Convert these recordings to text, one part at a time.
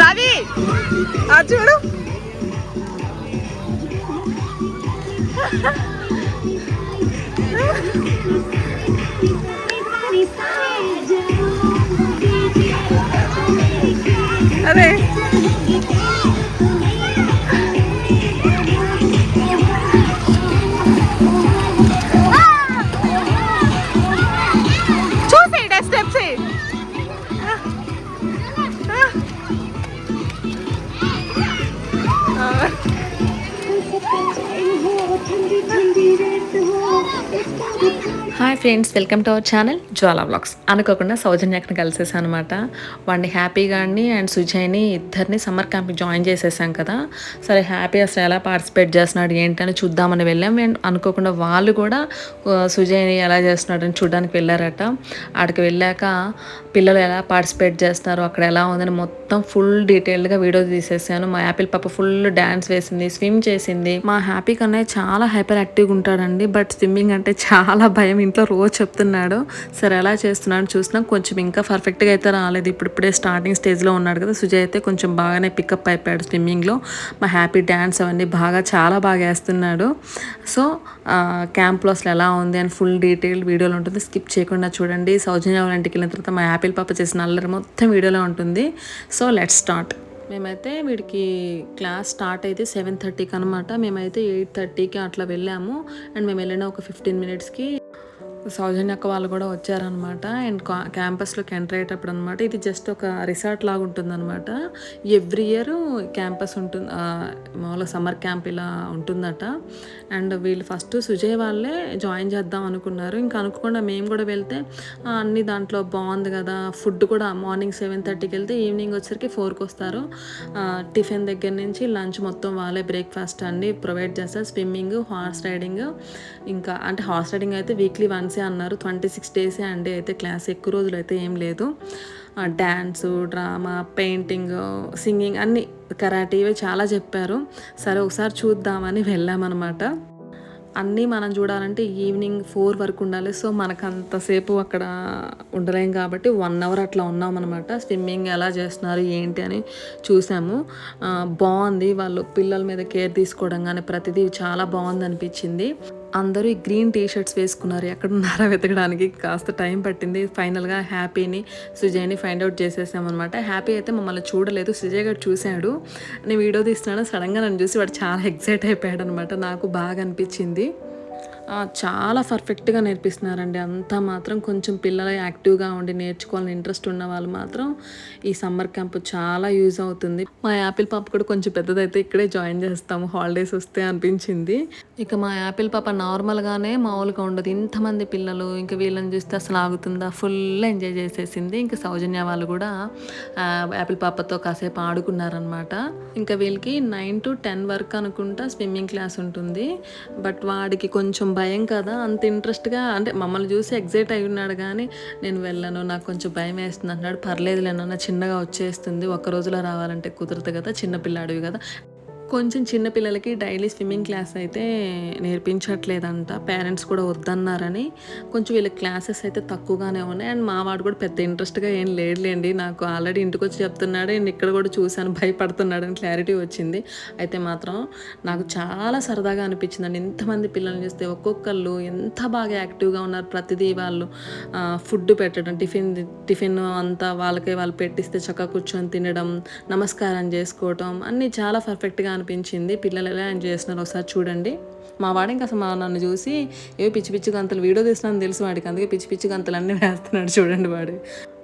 రవి ఆ చూడు అరే hi friends welcome to our channel Jwala blogs అనుకోకుండా సౌజన్యకని కలిసేసాను అనమాట వాడిని హ్యాపీగాని అండ్ సుజయ్ని ఇద్దరిని సమ్మర్ క్యాంప్కి జాయిన్ చేసేసాం కదా. సరే హ్యాపీ అసలు ఎలా పార్టిసిపేట్ చేస్తున్నాడు ఏంటని చూద్దామని వెళ్ళాం. అండ్ అనుకోకుండా వాళ్ళు కూడా సుజయ్ని ఎలా చేస్తున్నాడని చూడడానికి వెళ్ళారట. అక్కడికి వెళ్ళాక పిల్లలు ఎలా పార్టిసిపేట్ చేస్తున్నారు అక్కడ ఎలా ఉందని మొత్తం ఫుల్ డీటెయిల్డ్గా వీడియో తీసేసాను. మా యాపిల్ పాప ఫుల్ డ్యాన్స్ వేసింది స్విమ్ చేసింది. మా హ్యాపీ కన్నా చాలా హైపర్ యాక్టివ్గా ఉంటాడండి బట్ స్విమ్మింగ్ అంటే చాలా భయం ఇంట్లో రోజు చెప్తున్నాడు సరే ఎలా చేస్తున్నాడు చూసినా కొంచెం ఇంకా పర్ఫెక్ట్గా అయితే రాలేదు ఇప్పుడు ఇప్పుడే స్టార్టింగ్ స్టేజ్లో ఉన్నాడు కదా సుజయ్ అయితే కొంచెం బాగానే పికప్ అయిపోయాడు స్విమ్మింగ్లో మా హ్యాపీ డ్యాన్స్ అవన్నీ బాగా చాలా బాగా వేస్తున్నాడు. సో క్యాంప్లో అసలు ఎలా ఉంది అని ఫుల్ డీటెయిల్ వీడియోలో ఉంటుంది స్కిప్ చేయకుండా చూడండి. సౌజన్య వాళ్ళ ఇంటికి వెళ్ళిన తర్వాత మా యాపిల్ పాప చేసిన అల్లరి మొత్తం వీడియోలో ఉంటుంది. సో లెట్ స్టార్ట్ మేమైతే వీడికి క్లాస్ స్టార్ట్ అయితే సెవెన్ థర్టీకి అనమాట మేమైతే ఎయిట్ థర్టీకి అట్లా వెళ్ళాము అండ్ మేము వెళ్ళిన ఒక ఫిఫ్టీన్ మినిట్స్కి సౌజన్యక్క వాళ్ళు కూడా వచ్చారనమాట. అండ్ క్యాంపస్లోకి ఎంటర్ అయ్యేటప్పుడు అనమాట ఇది జస్ట్ ఒక రిసార్ట్ లాగా ఉంటుందన్నమాట ఎవ్రీ ఇయర్ క్యాంపస్ ఉంటుంది మామూలుగా సమ్మర్ క్యాంప్ ఇలా ఉంటుందట. అండ్ వీళ్ళు ఫస్ట్ సుజయ్ వాళ్ళే జాయిన్ చేద్దాం అనుకున్నారు. ఇంకా అనుకోకుండా మేము కూడా వెళ్తే అన్ని దాంట్లో బాగుంది కదా ఫుడ్ కూడా మార్నింగ్ సెవెన్ థర్టీకి వెళ్తే ఈవినింగ్ వచ్చేసరికి ఫోర్కి వస్తారు. టిఫిన్ దగ్గర నుంచి లంచ్ మొత్తం వాళ్ళే బ్రేక్ఫాస్ట్ అన్ని ప్రొవైడ్ చేస్తారు. స్విమ్మింగ్ హార్స్ రైడింగ్ ఇంకా అంటే హార్స్ రైడింగ్ అయితే వీక్లీ వన్సే అన్నారు. ట్వంటీ సిక్స్ డేసే అండి అయితే క్లాస్ ఎక్కువ రోజులు అయితే ఏం లేదు. డ్యాన్సు డ్రామా పెయింటింగ్ సింగింగ్ అన్నీ కరాటీ ఇవి చాలా చెప్పారు. సరే ఒకసారి చూద్దామని వెళ్ళామన్నమాట. అన్నీ మనం చూడాలంటే ఈవినింగ్ ఫోర్ వరకు ఉండాలి. సో మనకు అంతసేపు అక్కడ ఉండలేం కాబట్టి వన్ అవర్ అట్లా ఉన్నాం అనమాట స్విమ్మింగ్ ఎలా చేస్తున్నారు ఏంటి అని చూసాము. బాగుంది. వాళ్ళు పిల్లల మీద కేర్ తీసుకోవడం కానీ ప్రతిదీ చాలా బాగుంది అనిపించింది అందరూ ఈ గ్రీన్ టీ షర్ట్స్ వేసుకున్నారు. ఎక్కడున్నారా వెతకడానికి కాస్త టైం పట్టింది. ఫైనల్గా హ్యాపీని సుజయ్ని ఫైండ్ అవుట్ చేసేసామన్నమాట. హ్యాపీ అయితే మమ్మల్ని చూడలేదు. సుజయ్ గారు చూశాడు. నేను వీడియో తీస్తున్నాను. సడన్గా నన్ను చూసి వాడు చాలా ఎక్సైట్ అయిపోయాడు అనమాట నాకు బాగా అనిపించింది. చాలా పర్ఫెక్ట్గా నేర్పిస్తున్నారండి. అంతా మాత్రం కొంచెం పిల్లలు యాక్టివ్గా ఉండి నేర్చుకోవాలని ఇంట్రెస్ట్ ఉన్న వాళ్ళు మాత్రం ఈ సమ్మర్ క్యాంప్ చాలా యూజ్ అవుతుంది. మా యాపిల్ పాప కూడా కొంచెం పెద్దదైతే ఇక్కడే జాయిన్ చేస్తాము. హాలిడేస్ వస్తే అనిపించింది. ఇక మా యాపిల్ పాప నార్మల్గానే మామూలుగా ఉండదు. ఇంతమంది పిల్లలు ఇంకా వీళ్ళని చూస్తే అసలు ఆగుతుందా? ఫుల్ ఎంజాయ్ చేసేసింది. ఇంకా సౌజన్య వాళ్ళు కూడా యాపిల్ పాపతో కాసేపు ఆడుకున్నారనమాట ఇంకా వీళ్ళకి నైన్ టు టెన్ వరకు అనుకుంటా స్విమ్మింగ్ క్లాస్ ఉంటుంది. బట్ వాడికి కొంచెం భయం కదా అంత ఇంట్రెస్ట్గా అంటే మమ్మల్ని చూసి ఎగ్జైట్ అయి ఉన్నాడు కానీ నేను వెళ్ళను నాకు కొంచెం భయం వేస్తుంది అంటున్నాడు. పర్లేదులేనన్నా చిన్నగా వచ్చేస్తుంది. ఒక రోజులో రావాలంటే కుదరదు కదా చిన్నపిల్లాడివి కదా. కొంచెం చిన్న పిల్లలకి డైలీ స్విమ్మింగ్ క్లాస్ అయితే నేర్పించట్లేదంట. పేరెంట్స్ కూడా వద్దన్నారని. కొంచెం వీళ్ళ క్లాసెస్ అయితే తక్కువగానే ఉన్నాయి. అండ్ మా వాడు కూడా పెద్ద ఇంట్రెస్ట్గా ఏం లేదులేండి నాకు ఆల్రెడీ ఇంటికి వచ్చి చెప్తున్నాడు. నేను ఇక్కడ కూడా చూశాను భయపడుతున్నాడని క్లారిటీ వచ్చింది. అయితే మాత్రం నాకు చాలా సరదాగా అనిపించిందండి. ఇంతమంది పిల్లల్ని చూస్తే ఒక్కొక్కళ్ళు ఎంత బాగా యాక్టివ్గా ఉన్నారు. ప్రతిదీ వాళ్ళు ఫుడ్ పెట్టడం టిఫిన్ టిఫిన్ అంతా వాళ్ళకే వాళ్ళు పెట్టిస్తే చక్కగా కూర్చొని తినడం నమస్కారం చేసుకోవటం అన్నీ చాలా పర్ఫెక్ట్గా అనిపించింది. పిల్లలు ఎలా ఎంజాయ్ చేస్తున్నారు ఒకసారి చూడండి. మా వాడు ఇంకా అసలు మా నన్ను చూసి ఏ పిచ్చి పిచ్చి గంతలు వీడియో తీస్తున్నాను తెలుసు వాడికి అందుకే పిచ్చి పిచ్చి గంతలు అన్నీ వేస్తున్నాడు చూడండి వాడు.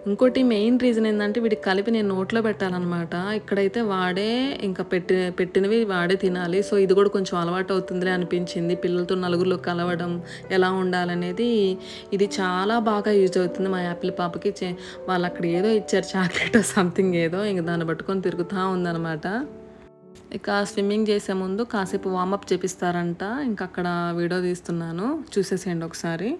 ఇంకోటి మెయిన్ రీజన్ ఏంటంటే వీడికి కలిపి నేను నోట్లో పెట్టాలన్నమాట. ఇక్కడైతే వాడే ఇంకా పెట్టి పెట్టినవి వాడే తినాలి. సో ఇది కూడా కొంచెం అలవాటు అవుతుందిలే అనిపించింది. పిల్లలతో నలుగురిలో కలవడం ఎలా ఉండాలనేది ఇది చాలా బాగా యూజ్ అవుతుంది మా యాపిల్ పాపకి. చే- వాళ్ళు అక్కడ ఏదో ఇచ్చారు చాక్లెట్ సంథింగ్ ఏదో ఇంక దాన్ని పట్టుకొని తిరుగుతూ ఉందన్నమాట. ఇక స్విమ్మింగ్ చేసే ముందు కాసేపు వార్మప్ చేపిస్తారంట. ఇంకా అక్కడ వీడియో తీస్తున్నాను. చూసేసేయండి ఒకసారి.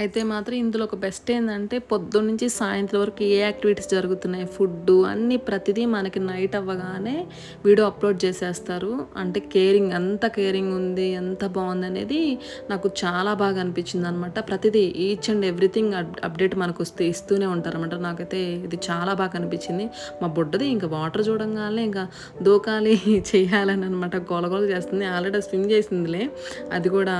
అయితే మాత్రం ఇందులో ఒక బెస్ట్ ఏంటంటే పొద్దున్న నుంచి సాయంత్రం వరకు ఏ యాక్టివిటీస్ జరుగుతున్నాయి? ఫుడ్ అన్నీ ప్రతిదీ మనకి నైట్ అవ్వగానే వీడియో అప్లోడ్ చేసేస్తారు. అంటే కేరింగ్ ఎంత కేరింగ్ ఉంది ఎంత బాగుంది అనేది నాకు చాలా బాగా అనిపించింది అనమాట ప్రతిదీ ఈచ్ అండ్ ఎవ్రీథింగ్ అప్డేట్ మనకు వస్తే ఇస్తూనే ఉంటారనమాట నాకైతే ఇది చాలా బాగా అనిపించింది. మా బుడ్డది ఇంకా వాటర్ చూడంగానే ఇంకా దూకాలి చేయాలని అనమాట గోలగోల చేస్తుంది. ఆల్రెడీ స్విమ్ చేసిందిలే. అది కూడా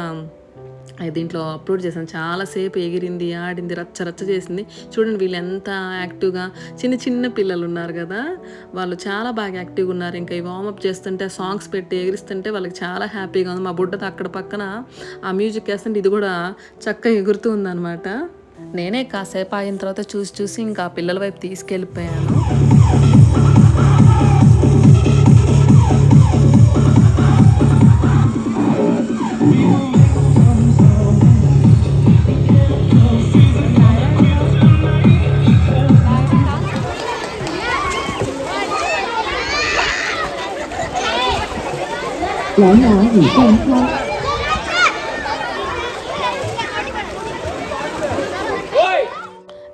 దీంట్లో అప్లోడ్ చేశాను. చాలాసేపు ఎగిరింది ఆడింది రచ్చ రచ్చ చేసింది. చూడండి వీళ్ళు ఎంత యాక్టివ్గా చిన్న చిన్న పిల్లలు ఉన్నారు కదా. వాళ్ళు చాలా బాగా యాక్టివ్గా ఉన్నారు. ఇంకా ఈ వార్మప్ చేస్తుంటే సాంగ్స్ పెట్టి ఎగిరిస్తుంటే వాళ్ళకి చాలా హ్యాపీగా ఉంది. మా బుడ్డది అక్కడ పక్కన ఆ మ్యూజిక్ వేస్తుంటే ఇది కూడా చక్కగా ఎగురుతూ ఉందన్నమాట. నేనే కాసేపు ఆగిన తర్వాత చూసి చూసి ఇంకా పిల్లల వైపు తీసుకెళ్ళిపోయాను.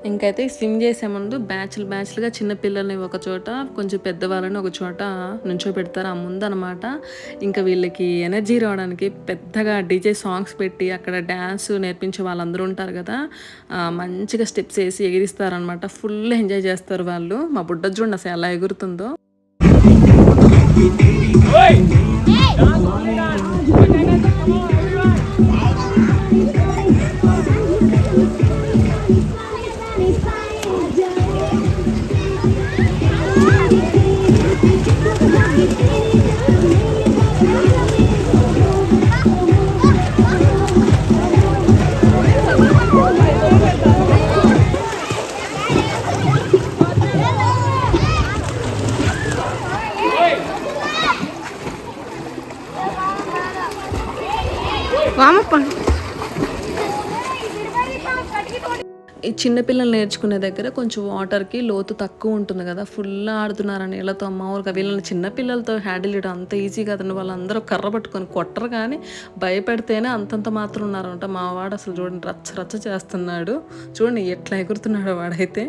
ఇంకైతే స్విమ్ చేసే ముందు బ్యాచ్లు బ్యాచ్లుగా చిన్న పిల్లల్ని ఒక చోట కొంచెం పెద్దవాళ్ళని ఒక చోట నుంచో పెడతారు. ఆ ముందు అనమాట ఇంకా వీళ్ళకి ఎనర్జీ రావడానికి పెద్దగా డీజే సాంగ్స్ పెట్టి అక్కడ డ్యాన్స్ నేర్పించే వాళ్ళందరూ ఉంటారు కదా. ఆ, మంచిగా స్టెప్స్ వేసి ఎగిరిస్తారనమాట ఫుల్ ఎంజాయ్ చేస్తారు వాళ్ళు. మా బుడ్డ చూడండి అసలు ఎలా ఎగురుతుందో. Bye. చిన్నపిల్లలు నేర్చుకునే దగ్గర కొంచెం వాటర్కి లోతు తక్కువ ఉంటుంది కదా ఫుల్ ఆడుతున్నారు నీళ్ళతో మామూలుగా వీళ్ళని చిన్నపిల్లలతో హ్యాండిల్ చేయడం అంత ఈజీ కదండి. వాళ్ళందరూ కర్ర పట్టుకొని కొట్టరు కానీ భయపెడితేనే అంతంత మాత్రం ఉన్నారంట. మా వాడు అసలు చూడండి రచ్చ రచ్చ చేస్తున్నాడు. చూడండి ఎట్లా ఎగురుతున్నాడు వాడైతే.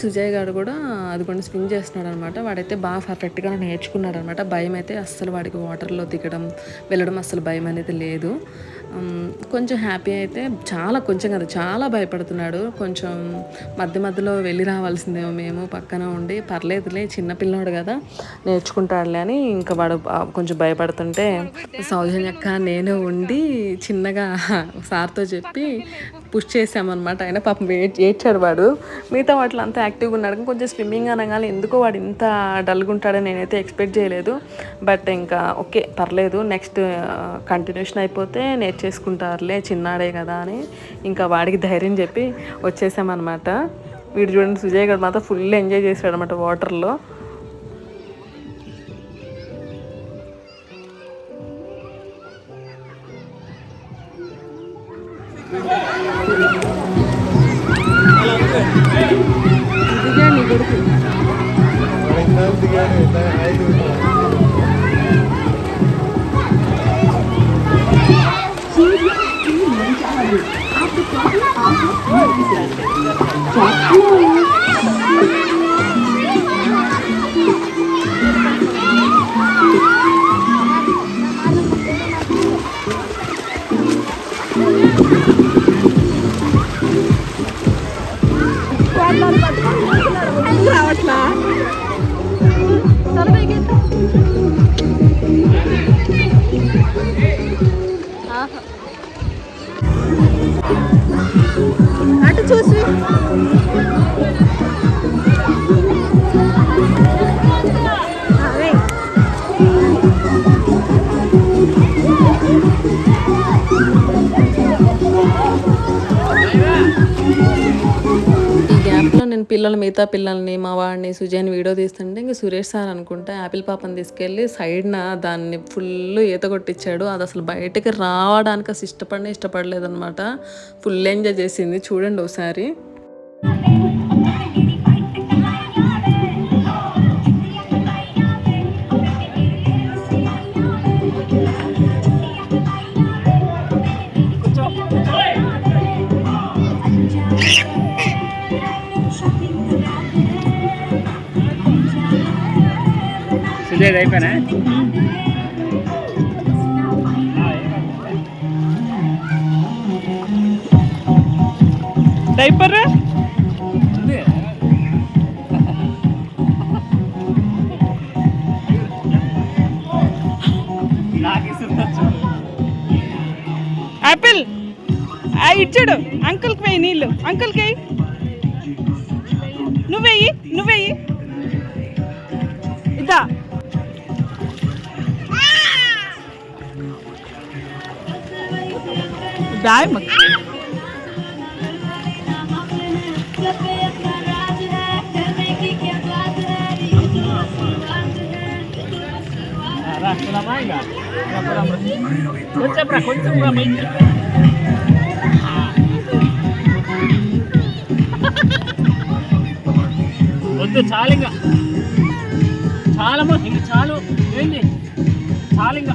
సుజయ్ గారు కూడా అది కొన్ని స్విమ్ చేస్తున్నాడు అనమాట వాడైతే బాగా పర్ఫెక్ట్గా నేర్చుకున్నాడు అనమాట భయం అయితే అస్సలు వాడికి వాటర్లో దిగడం వెళ్ళడం అస్సలు భయం అనేది లేదు. కొంచెం హ్యాపీ అయితే చాలా కొంచెం కదా చాలా భయపడుతున్నాడు. కొంచెం మధ్య మధ్యలో వెళ్ళి రావాల్సిందేమో మేము పక్కన ఉండి పర్లేదులే చిన్నపిల్లడు కదా నేర్చుకుంటాడులే అని ఇంకా వాడు కొంచెం భయపడుతుంటే సౌజన్యక్క నేను ఉండి చిన్నగా సార్తో చెప్పి పుష్ చేసామన్నమాట ఆయన పాపం ఏడ్చాడు వాడు. మిగతా వాటిలో అంతా యాక్టివ్గా ఉన్నాడు. కొంచెం స్విమ్మింగ్ అనగానే ఎందుకో వాడు ఇంత డల్గా ఉంటాడని నేనైతే ఎక్స్పెక్ట్ చేయలేదు. బట్ ఇంకా ఓకే పర్లేదు. నెక్స్ట్ కంటిన్యూషన్ అయిపోతే నేర్చేసుకుంటారులే చిన్నాడే కదా అని ఇంకా వాడికి ధైర్యం చెప్పి వచ్చేసామన్నమాట. వీడు చూడండి సుజయ్ గారు మాత్రం ఫుల్ ఎంజాయ్ చేశాడు అనమాట వాటర్లో. పిల్లలు మిగతా పిల్లల్ని మా వాడిని సుజయ్ని వీడియో తీస్తుంటే ఇంక సురేష్ సార్ అనుకుంటా యాపిల్ పాపని తీసుకెళ్ళి సైడ్న దాన్ని ఫుల్ ఈత కొట్టించాడు. అది అసలు బయటకి రావడానికి అసలు ఇష్టపడిన ఇష్టపడలేదనమాట ఫుల్ ఎంజాయ్ చేసింది. చూడండి ఒకసారి. సుజయ్ అయిపోయినా? డైపర్ యాపిల్ ఇచ్చాడు. అంకుల్కి పోయి నీళ్ళు. అంకుల్కి దాయ్ మగ్ కొంచెం రా కొంచెం రా బయటికి. వద్దు చాలు ఇంకా. చాలమ్మా ఇంక చాలు. ఏంది? చాలు ఇంకా.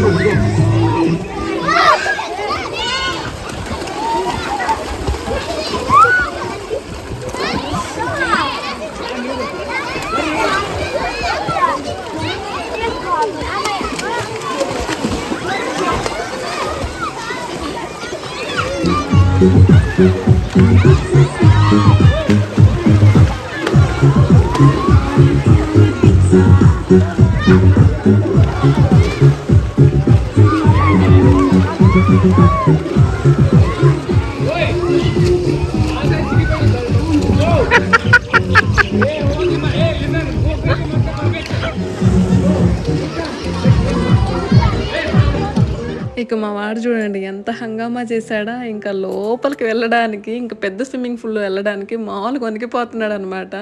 అవుట్ కోపం వచ్చింది ఇక మా వాడు చూడండి ఎంత హంగామా చేశాడా? ఇంకా లోపలికి వెళ్ళడానికి ఇంకా పెద్ద స్విమ్మింగ్ పూల్లో వెళ్ళడానికి మామూలు వణికిపోతున్నాడు అనమాట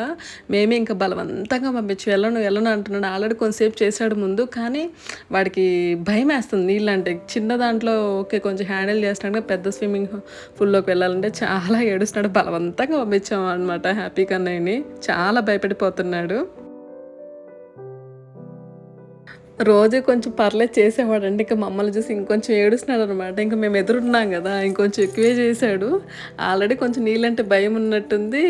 మేమే ఇంకా బలవంతంగా పంపించి వెళ్ళను వెళ్ళను అంటున్నాడు. ఆల్రెడీ కొంతసేపు చేశాడు ముందు కానీ వాడికి భయం వేస్తుంది నీళ్ళు అంటే చిన్న దాంట్లో ఓకే కొంచెం హ్యాండిల్ చేస్తున్నాడు పెద్ద స్విమ్మింగ్ పూల్లోకి వెళ్ళాలంటే చాలా ఏడుస్తున్నాడు. బలవంతంగా పంపించాము అనమాట హ్యాపీ కన్నయ్యని. చాలా భయపడిపోతున్నాడు. రోజు కొంచెం పర్లేదు చేసేవాడండి ఇంకా మమ్మల్ని చూసి ఇంకొంచెం ఏడుస్తున్నాడు అనమాట ఇంకా మేము ఎదురున్నాం కదా ఇంకొంచెం ఎక్కువే చేశాడు. ఆల్రెడీ కొంచెం నీళ్ళంటే భయం ఉన్నట్టుంది.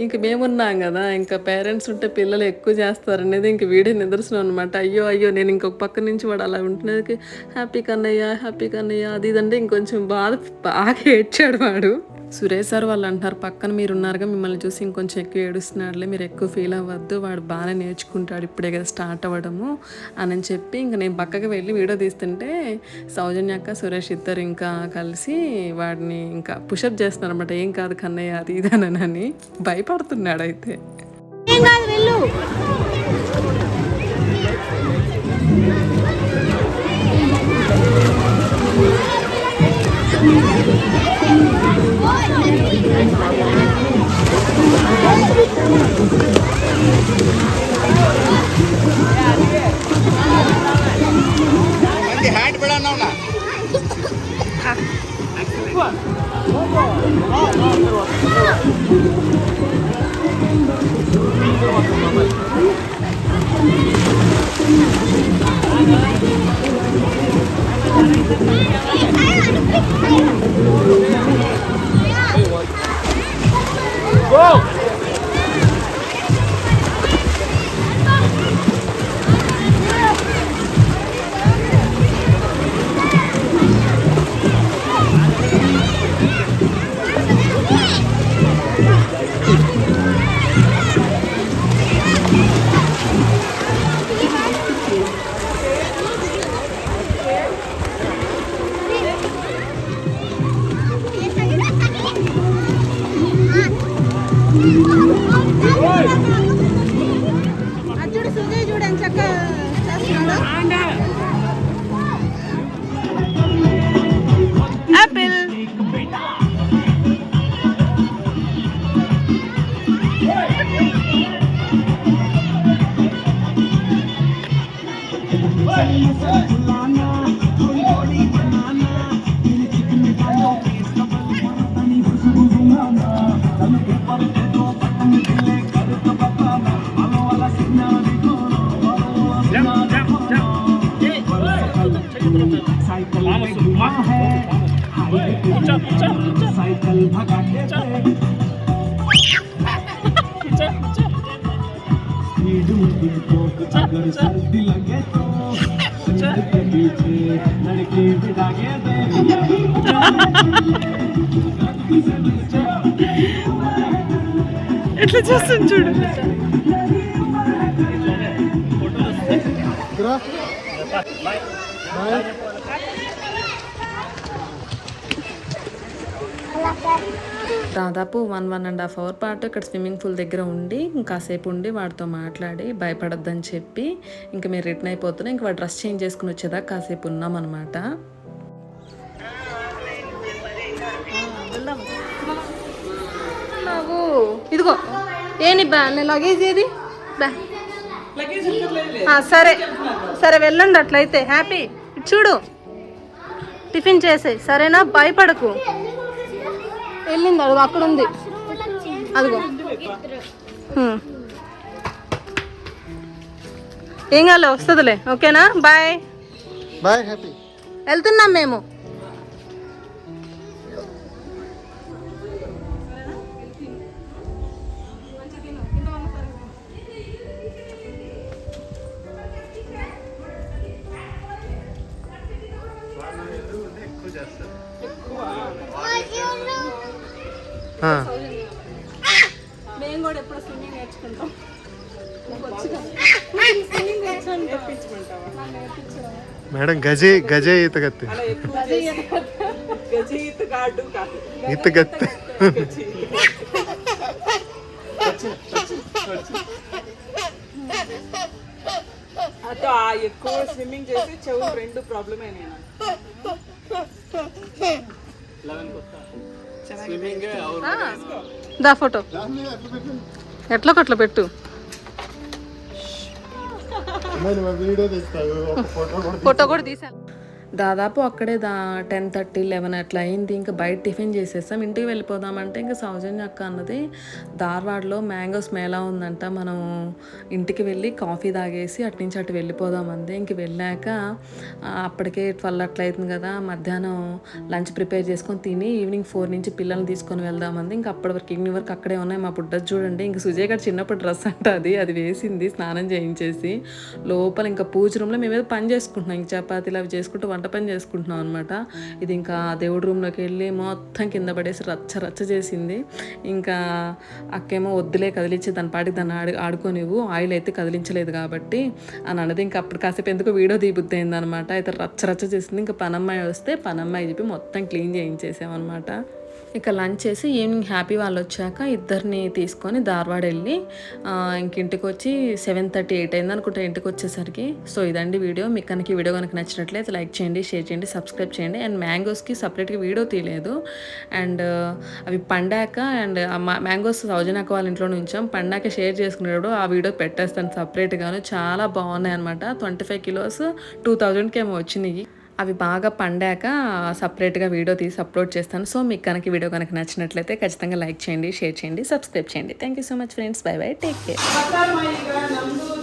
ఇంక మేమున్నాం కదా ఇంకా పేరెంట్స్ ఉంటే పిల్లలు ఎక్కువ చేస్తారు అనేది ఇంక వీడే నిదర్శనం అనమాట అయ్యో అయ్యో నేను ఇంకొక పక్క నుంచి వాడు అలా ఉంటున్నది. హ్యాపీ కన్నయ్య హ్యాపీ కన్నయ్య అది ఇదంటే ఇంకొంచెం బాధ బాగా ఏడ్చాడు వాడు. సురేష్ సార్ వాళ్ళు అంటారు పక్కన మీరు ఉన్నారుగా మిమ్మల్ని చూసి ఇంకొంచెం ఎక్కువ ఏడుస్తున్నాడులే మీరు ఎక్కువ ఫీల్ అవ్వద్దు వాడు బాగానే నేర్చుకుంటాడు ఇప్పుడే కదా స్టార్ట్ అవ్వడము అని చెప్పి ఇంకా నేను పక్కకి వెళ్ళి వీడియో తీస్తుంటే సౌజన్య అక్క సురేష్ ఇద్దరు ఇంకా కలిసి వాడిని ఇంకా పుషప్ చేస్తున్నారు అనమాట ఏం కాదు కన్నయ్య అది ఇదనని భయపడుతున్నాడు అయితే ఏం కాదు వెళ్ళు చూడు साइकिल भगा के स्पीड में तो अगर सर्दी लगे तो सीट के पीछे लड़की बिठा के दे એટલે જો સંજોડ ગ્રાફ બાય దాదాపు one one and half hour పాటు ఇక్కడ స్విమ్మింగ్ పూల్ దగ్గర ఉండి కాసేపు ఉండి వాడితో మాట్లాడి భయపడొద్దని చెప్పి ఇంకా మీరు రిటర్న్ అయిపోతున్నా. ఇంకా వాడు డ్రెస్ చేంజ్ చేసుకుని వచ్చేదాకా కాసేపు ఉన్నాం అనమాట ఇదిగో ఏని బా నీ లగేజ్ ఏది? బ్యా సరే సరే వెళ్ళండి అట్లయితే. హ్యాపీ చూడు టిఫిన్ చేసే సరేనా? భయపడకు. వెళ్ళింది అదిగో అక్కడ ఉంది. అదిగో. ఏం కాలే వస్తుందిలే. ఓకేనా? బాయ్. Bye Happy. వెళ్తున్నాం మేము. మేడం గజే గజే ఈతగత్తి ఈతగత్తి అటు ఆ ఎక్కువ స్విమ్మింగ్ చేసి చెవులు రెండు ప్రాబ్లమే నేను దా ఫోటో. ఎట్లా కొట్ల పెట్టు? ఫోటో కూడా ఫోటో కూడా తీసా దాదాపు అక్కడే దా టెన్ థర్టీ లెవెన్ అట్లా అయింది. ఇంకా బయట టిఫిన్ చేసేసాం. ఇంటికి వెళ్ళిపోదామంటే ఇంకా సౌజన్య అక్క అన్నది ధార్వాడలో మ్యాంగోస్ మేళా ఉందంట. మనం ఇంటికి వెళ్ళి కాఫీ తాగేసి అటు నుంచి అటు వెళ్ళిపోదామంది ఇంక వెళ్ళాక అప్పటికే ట్వెల్వ్ అట్లా అవుతుంది కదా మధ్యాహ్నం లంచ్ ప్రిపేర్ చేసుకొని తిని ఈవినింగ్ ఫోర్ నుంచి పిల్లల్ని తీసుకొని వెళ్దామంది ఇంకా అప్పటి వరకు ఈవినింగ్ వరకు అక్కడే ఉన్నాయి. మా బుడ్డ చూడండి. ఇంక సుజయ్ గారు చిన్నప్పుడు డ్రెస్ అంట అది. అది వేసింది స్నానం చేయించేసి. లోపల ఇంకా పూజ రూమ్లో మేమేదో పని చేసుకుంటున్నాం. ఇంక చపాతీలు అవి చేసుకుంటూ వంట పని చేసుకుంటున్నాం అనమాట ఇది ఇంకా దేవుడి రూమ్లోకి వెళ్ళి మొత్తం కింద పడేసి రచ్చ రచ్చ చేసింది. ఇంకా అక్కేమో వద్దులే కదిలించి దాని పాటికి దాన్ని ఆడు ఆడుకోనివ్వు ఆయిల్ అయితే కదిలించలేదు కాబట్టి అని అన్నది. ఇంకా అప్పుడు కాసేపు ఎందుకు వీడియో తీబుద్ది అయిందనమాట అయితే రచ్చ రచ్చ చేసింది. ఇంకా పనమ్మాయి వస్తే పనమ్మాయి చెప్పి మొత్తం క్లీన్ చేయించేసామన్నమాట. ఇక లంచ్ చేసి ఈవినింగ్ హ్యాపీ వాళ్ళు వచ్చాక ఇద్దరిని తీసుకొని ధార్వాడ వెళ్ళి ఆ, ఇంక ఇంటికి వచ్చి సెవెన్ థర్టీ ఎయిట్ అయింది అనుకుంటా ఇంటికి వచ్చేసరికి. సో ఇదండి వీడియో. మీకు కనుక వీడియో కనుక నచ్చినట్లయితే లైక్ చేయండి షేర్ చేయండి సబ్స్క్రైబ్ చేయండి. అండ్ మ్యాంగోస్కి సపరేట్గా వీడియో తీయలేదు. అండ్ అవి పండాక అండ్ మ్యాంగోస్ సౌజన్యక వాళ్ళ ఇంట్లో నుంచాం పండాక షేర్ చేసుకునేటప్పుడు ఆ వీడియో పెట్టేస్తాను సపరేట్గాను చాలా బాగున్నాయి అనమాట ట్వంటీ ఫైవ్ కిలోస్ టూ థౌజండ్కి ఏమో వచ్చినాయి. అవి బాగా పండాక సపరేట్గా వీడియో తీసి అప్లోడ్ చేస్తాను. సో మీకు కనుక వీడియో కనుక నచ్చినట్లయితే ఖచ్చితంగా లైక్ చేయండి షేర్ చేయండి సబ్స్క్రైబ్ చేయండి. Thank you so much friends. Bye bye. Take care.